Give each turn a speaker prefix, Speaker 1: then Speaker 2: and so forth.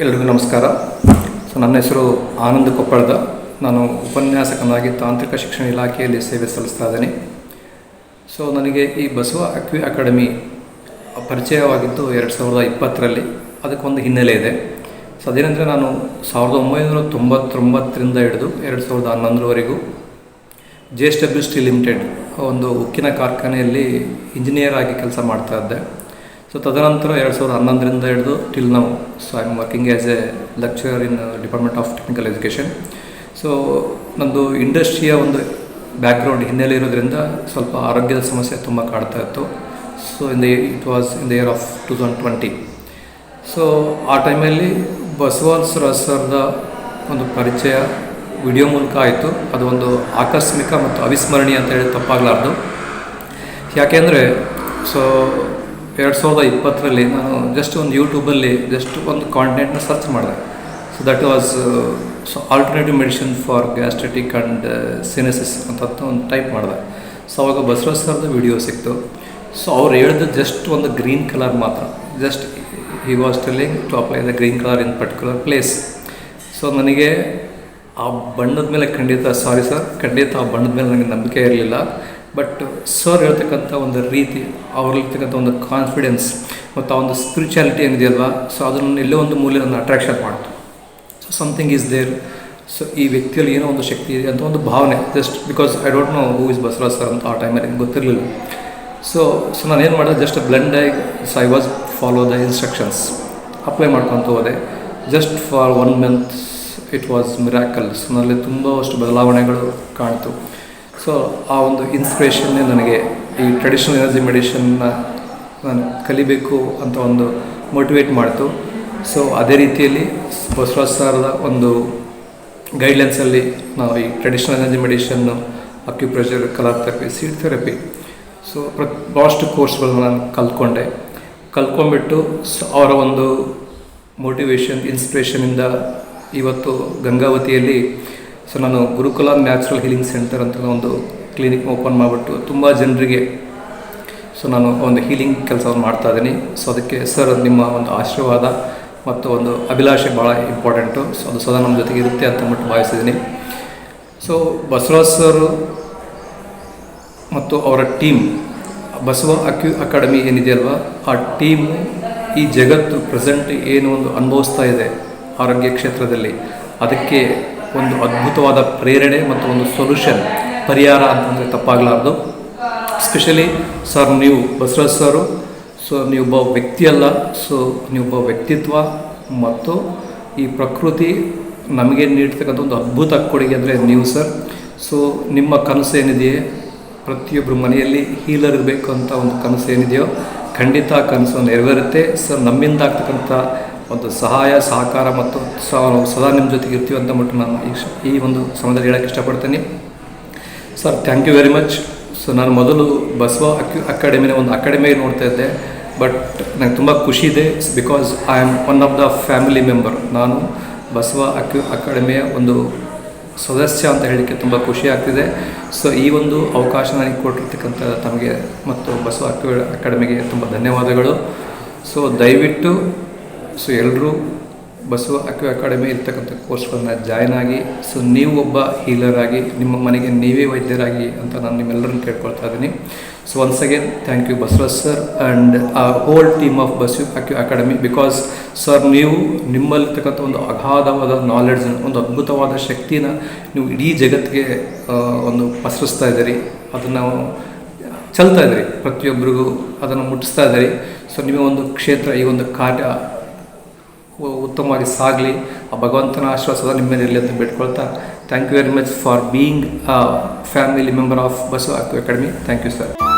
Speaker 1: ಎಲ್ರಿಗೂ ನಮಸ್ಕಾರ. ಸೊ, ನನ್ನ ಹೆಸರು ಆನಂದ್ ಕೊಪ್ಪಳದ. ನಾನು ಉಪನ್ಯಾಸಕನಾಗಿ ತಾಂತ್ರಿಕ ಶಿಕ್ಷಣ ಇಲಾಖೆಯಲ್ಲಿ ಸೇವೆ ಸಲ್ಲಿಸ್ತಾ ಇದ್ದೀನಿ. ಸೊ, ನನಗೆ ಈ ಬಸವ ಅಕ್ವಿ ಅಕಾಡೆಮಿ ಪರಿಚಯವಾಗಿದ್ದು ಎರಡು ಸಾವಿರದ ಇಪ್ಪತ್ತರಲ್ಲಿ. ಅದಕ್ಕೊಂದು ಹಿನ್ನೆಲೆ ಇದೆ. ಸೊ, ಅದೇನೆಂದರೆ ನಾನು ಸಾವಿರದ ಒಂಬೈನೂರ ತೊಂಬತ್ತೊಂಬತ್ತರಿಂದ ಹಿಡಿದು ಎರಡು ಸಾವಿರದ ಹನ್ನೊಂದರವರೆಗೂ J S W steel limited, ಒಂದು ಉಕ್ಕಿನ ಕಾರ್ಖಾನೆಯಲ್ಲಿ ಇಂಜಿನಿಯರ್ ಆಗಿ ಕೆಲಸ ಮಾಡ್ತಾ ಇದ್ದೆ. ಸೊ ತದನಂತರ ಎರಡು ಸಾವಿರದ ಹನ್ನೊಂದರಿಂದ ಹಿಡಿದು ಟಿಲ್ ನಾವು so I am working as a lecturer in department of technical education so ನಂದು ಇಂಡಸ್ಟ್ರಿಯ ಒಂದು ಬ್ಯಾಕ್ಗ್ರೌಂಡ್ ಹಿನ್ನೆಲೆ ಇರೋದ್ರಿಂದ ಸ್ವಲ್ಪ ಆರೋಗ್ಯದ ಸಮಸ್ಯೆ ತುಂಬ ಕಾಡ್ತಾ ಇತ್ತು. So in the it was in the year of two thousand twenty so ಆ ಟೈಮಲ್ಲಿ ಬಸವನ್ ಸರ್ದ ಒಂದು ಪರಿಚಯ ವಿಡಿಯೋ ಮೂಲಕ ಆಯಿತು. ಅದು ಒಂದು ಆಕಸ್ಮಿಕ ಮತ್ತು ಅವಿಸ್ಮರಣೀಯ ಅಂತ ಹೇಳಿ ತಪ್ಪಾಗಲಾರ್ದು. ಯಾಕೆಂದರೆ ಸೊ ಎರಡು ಸಾವಿರದ ಇಪ್ಪತ್ತರಲ್ಲಿ ನಾನು ಜಸ್ಟ್ ಒಂದು ಯೂಟ್ಯೂಬಲ್ಲಿ ಜಸ್ಟ್ ಒಂದು ಕಾಂಟೆಂಟ್ನ ಸರ್ಚ್ ಮಾಡಿದೆ. So that was so alternative medicine for gastritic and sinusitis ಅಂತ ಒಂದು ಟೈಪ್ ಮಾಡಿದೆ. ಸೊ ಅವಾಗ ಬಸವರಾಜ್ ಸರ್ದು ವಿಡಿಯೋ ಸಿಕ್ತು. ಸೊ ಅವ್ರು ಹೇಳಿದ ಜಸ್ಟ್ ಒಂದು ಗ್ರೀನ್ ಕಲರ್ ಮಾತ್ರ. Just he was telling to apply the green colour in particular place so ನನಗೆ ಆ ಬಣ್ಣದ ಮೇಲೆ ಖಂಡಿತ ಸಾರಿ ಸರ್ ಖಂಡಿತ ಆ ಬಣ್ಣದ ಮೇಲೆ ನನಗೆ ನಂಬಿಕೆ ಇರಲಿಲ್ಲ. ಬಟ್ ಸರ್ ಹೇಳ್ತಕ್ಕಂಥ ಒಂದು ರೀತಿ ಅವ್ರಲ್ಲಿರ್ತಕ್ಕಂಥ ಒಂದು ಕಾನ್ಫಿಡೆನ್ಸ್ ಮತ್ತು ಆ ಒಂದು ಸ್ಪಿರಿಚುಯಾಲಿಟಿ ಏನಿದೆಯಲ್ವಾ ಸೊ ಅದನ್ನು ಎಲ್ಲೋ ಒಂದು ಮೂಲೆ ನನ್ನ ಅಟ್ರಾಕ್ಷನ್ ಮಾಡ್ತು. So something is there so ಈ ವ್ಯಕ್ತಿಯಲ್ಲಿ ಏನೋ ಒಂದು ಶಕ್ತಿ ಇದೆ ಅಂತ ಒಂದು ಭಾವನೆ just because I don't know who is Basavaraj sir ಅಂತ ಆ ಟೈಮಲ್ಲಿ ಗೊತ್ತಿರಲಿಲ್ಲ. ಸೊ ಸೊ ನಾನು ಏನು ಮಾಡಿದೆ ಜಸ್ಟ್ ಬ್ಲೆಂಡ್ ಆಗಿ so I was follow the instructions apply ಮಾಡ್ಕೊತ ಹೋದೆ. Just for one month it was miracles ನನ್ನಲ್ಲಿ ತುಂಬ ಅಷ್ಟು ಬದಲಾವಣೆಗಳು ಕಾಣ್ತು. ಸೊ ಆ ಒಂದು ಇನ್ಸ್ಪಿರೇಷನ್ನೇ ನನಗೆ ಈ ಟ್ರೆಡಿಷ್ನಲ್ ಎನರ್ಜಿ ಮೆಡಿಷನ್ನ ನಾನು ಕಲಿಬೇಕು ಅಂತ ಒಂದು ಮೋಟಿವೇಟ್ ಮಾಡ್ತು. ಸೊ ಅದೇ ರೀತಿಯಲ್ಲಿ ಬಸವರಾಜ್ ಸಾರದ ಒಂದು ಗೈಡ್ಲೈನ್ಸಲ್ಲಿ ನಾವು ಈ traditional energy medicine acupressure colour therapy seed therapy so ಪ್ರ ಭಾಳಷ್ಟು ಕೋರ್ಸ್ಗಳನ್ನ ನಾನು ಕಲ್ತ್ಕೊಂಡೆ. ಕಲ್ತ್ಕೊಂಡ್ಬಿಟ್ಟು ಅವರ ಒಂದು ಮೋಟಿವೇಶನ್ ಇನ್ಸ್ಪಿರೇಷನಿಂದ ಇವತ್ತು ಗಂಗಾವತಿಯಲ್ಲಿ ಸೊ ನಾನು ಗುರುಕುಲ ನ್ಯಾಚುರಲ್ ಹೀಲಿಂಗ್ ಸೆಂಟರ್ ಅಂತ ಒಂದು ಕ್ಲಿನಿಕ್ ಓಪನ್ ಮಾಡಿಬಿಟ್ಟು ತುಂಬ ಜನರಿಗೆ ಸೊ ನಾನು ಒಂದು ಹೀಲಿಂಗ್ ಕೆಲಸವನ್ನು ಮಾಡ್ತಾ ಇದ್ದೀನಿ. ಸೊ ಅದಕ್ಕೆ ಸರ್ ನಿಮ್ಮ ಒಂದು ಆಶೀರ್ವಾದ ಮತ್ತು ಒಂದು ಅಭಿಲಾಷೆ ಭಾಳ ಇಂಪಾರ್ಟೆಂಟು ಸೊ ಅದು ಸದಾ ನಮ್ಮ ಜೊತೆಗೆ ಇರುತ್ತೆ ಅಂತ ಅಂದ್ಬಿಟ್ಟು ಭಾವಿಸಿದ್ದೀನಿ. ಸೊ ಬಸವರಾಜ್ ಸರ್ ಮತ್ತು ಅವರ ಟೀಮ್ ಬಸವ ಅಕ್ಯು ಅಕಾಡೆಮಿ ಏನಿದೆಯಲ್ವ ಆ ಟೀಮು ಈ ಜಗತ್ತು ಪ್ರೆಸೆಂಟ್ ಏನು ಒಂದು ಅನುಭವಿಸ್ತಾ ಇದೆ ಆರೋಗ್ಯ ಕ್ಷೇತ್ರದಲ್ಲಿ. ಅದಕ್ಕೆ ಒಂದು ಅದ್ಭುತವಾದ ಪ್ರೇರಣೆ ಮತ್ತು ಒಂದು ಸೊಲ್ಯೂಷನ್ ಪರಿಹಾರ ಅಂತಂದರೆ ತಪ್ಪಾಗಲಾರ್ದು. ಸ್ಪೆಷಲಿ ಸರ್ ನೀವು ಬಸವರಾಜ್ ಸರು ಸೊ ನೀವೊಬ್ಬ ವ್ಯಕ್ತಿ ಅಲ್ಲ ಸೊ ನೀವೊಬ್ಬ ವ್ಯಕ್ತಿತ್ವ ಮತ್ತು ಈ ಪ್ರಕೃತಿ ನಮಗೆ ನೀಡ್ತಕ್ಕಂಥ ಒಂದು ಅದ್ಭುತ ಕೊಡುಗೆ ಅಂದರೆ ನೀವು ಸರ್ ಸೊ ನಿಮ್ಮ ಕನಸು ಏನಿದೆಯೇ ಪ್ರತಿಯೊಬ್ಬರು ಮನೆಯಲ್ಲಿ ಹೀಲರ್ ಇರಬೇಕು ಅಂತ ಒಂದು ಕನಸು ಏನಿದೆಯೋ, ಖಂಡಿತ ಆ ಕನಸು ನೆರವೇರುತ್ತೆ. ಸರ್ ನಮ್ಮಿಂದ ಆಗ್ತಕ್ಕಂಥ ಒಂದು ಸಹಾಯ, ಸಹಕಾರ ಮತ್ತು ಸದಾ ನಿಮ್ಮ ಜೊತೆಗೆ ಇರ್ತೀವಿ ಅಂತ ಮಟ್ಟು ನಾನು ಈ ಒಂದು ಸಮಯದಲ್ಲಿ ಹೇಳೋಕ್ಕೆ ಇಷ್ಟಪಡ್ತೀನಿ. Sir thank you very much so ನಾನು ಮೊದಲು ಬಸವ ಅಕ್ಯು ಅಕಾಡೆಮಿನ ಒಂದು ಅಕಾಡೆಮಿ ನೋಡ್ತಾ ಇದ್ದೆ. ಬಟ್ ನನಗೆ ತುಂಬ ಖುಷಿ ಇದೆ because I am one of the family member ನಾನು ಬಸವ ಅಕ್ಯು ಅಕಾಡೆಮಿಯ ಒಂದು ಸದಸ್ಯ ಅಂತ ಹೇಳಲಿಕ್ಕೆ ತುಂಬ ಖುಷಿ ಆಗ್ತಿದೆ. ಸೊ ಈ ಒಂದು ಅವಕಾಶ ನನಗೆ ಕೊಟ್ಟಿರ್ತಕ್ಕಂಥ ತಮಗೆ ಮತ್ತು ಬಸವ ಅಕ್ಯು ಅಕಾಡೆಮಿಗೆ ತುಂಬ ಧನ್ಯವಾದಗಳು. ಸೊ ದಯವಿಟ್ಟು ಸೊ ಎಲ್ಲರೂ ಬಸವ ಅಕ್ಯು ಅಕಾಡೆಮಿ ಇರ್ತಕ್ಕಂಥ ಕೋರ್ಸ್ಗಳನ್ನ ಜಾಯ್ನ್ ಆಗಿ, ಸೊ ನೀವು ಒಬ್ಬ ಹೀಲರ್ ಆಗಿ, ನಿಮ್ಮ ಮನೆಗೆ ನೀವೇ ವೈದ್ಯರಾಗಿ ಅಂತ ನಾನು ನಿಮ್ಮೆಲ್ಲರನ್ನು ಕೇಳ್ಕೊಳ್ತಾ ಇದ್ದೀನಿ. So once again thank you Basavaraj sir and ಆ whole team of Basava acu academy because sir ನೀವು ನಿಮ್ಮಲ್ಲಿರ್ತಕ್ಕಂಥ ಒಂದು ಅಗಾಧವಾದ ನಾಲೆಡ್ಜ್ ಒಂದು ಅದ್ಭುತವಾದ ಶಕ್ತಿನ ನೀವು ಇಡೀ ಜಗತ್ತಿಗೆ ಒಂದು ಪಸರಿಸ್ತಾ ಇದ್ದೀರಿ. ಅದನ್ನು ಚಲ್ತಾ ಇದ್ದೀರಿ ಪ್ರತಿಯೊಬ್ಬರಿಗೂ, ಅದನ್ನು ಮುಟ್ಟಿಸ್ತಾ ಇದ್ದೀರಿ. ಸೊ ನಿಮ್ಮ ಒಂದು ಕ್ಷೇತ್ರ ಈ ಒಂದು ಕಾರ್ಯ ಉತ್ತಮವಾಗಿ ಸಾಗಲಿ, ಆ ಭಗವಂತನ ಆಶ್ವಾಸದ ನಿಮ್ಮ ಮೇಲೆ ಅಂತ ಬೇಡ್ಕೊಳ್ತಾ thank you very much for being family member of bus academy thank you sir